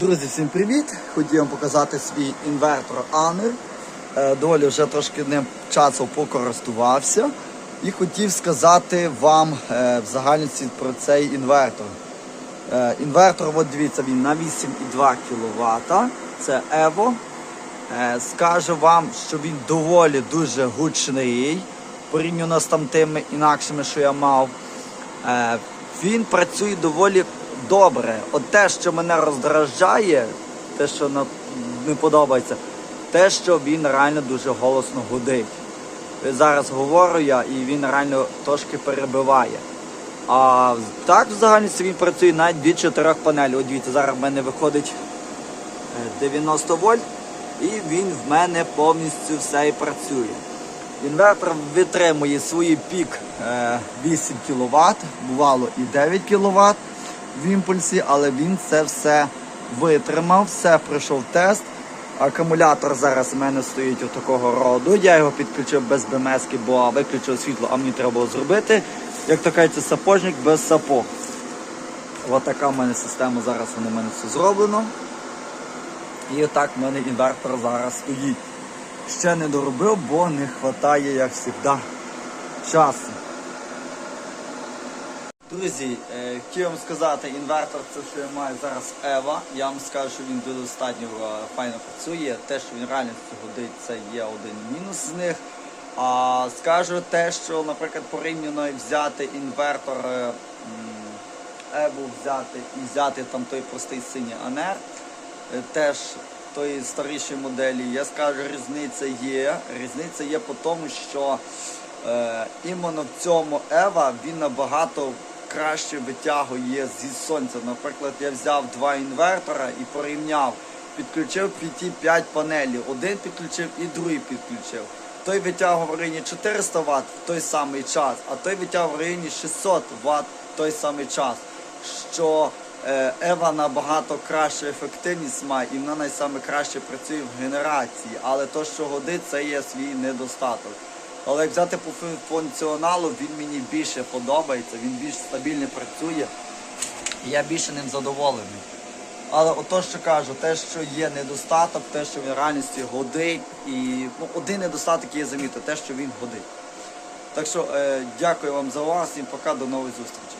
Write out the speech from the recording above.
Друзі, всім привіт! Хотів вам показати свій інвертор Анер. Доволі вже трошки ним часу покористувався. І хотів сказати вам е, в загальності про цей інвертор. Е, Інвертор, от дивіться, він на 8,2 кВт. Це Evo. Е, Скажу вам, що він доволі дуже гучний порівняно з там тими інакшими, що я мав. Він працює доволі добре. От те, що мене роздражає, те, що не подобається, те, що він реально дуже голосно гудить. Е, Зараз говорю я, і він реально трошки перебиває. А так в загальності він працює навіть від чотирьох панелей. От дивіться, зараз в мене виходить е, 90 вольт, і він в мене повністю все і працює. Інвертор витримує свій пік е, 8 кВт, бувало і 9 кВт в імпульсі, але він це все витримав, все пройшов тест. Акумулятор зараз у мене стоїть отакого роду. Я його підключив без БМС, бо виключив світло, а мені треба було зробити. Як то кажеться, сапожник без сапог. Ось така в мене система, зараз у мене все зроблено. І отак в мене інвертор зараз стоїть. Ще не доробив, бо не вистачає, як завжди, часу. Друзі, е, хотів вам сказати, інвертор це що я маю зараз Ева. Я вам скажу, що він достатньо е, файно працює. Те, що він реально годить, це є один мінус з них. А скажу те, що, наприклад, порівняно взяти інвертор е, Еву взяти і взяти там той простий синій Анер, теж тої старішої моделі, я скажу, різниця є. Різниця є по тому, що е, іменно в цьому Ева він набагато краще витягує зі сонця. Наприклад, я взяв два інвертора і порівняв, підключив 5 панелей. Один підключив і другий підключив. Той витягував в районі 400 Вт в той самий час, а той витягував в районі 600 Вт в той самий час. Що е, Ева набагато кращу ефективність має і вона найсаме краще працює в генерації, але то, що годить, це є свій недостаток. Але як взяти по функціоналу, він мені більше подобається, він більш стабільно працює, і я більше ним задоволений. Але ото, що кажу, те, що є недостаток, те, що він реальності годить, і ну, один недостаток є замітив, те, що він годить. Так що е, дякую вам за увагу, і пока, до нових зустрічей.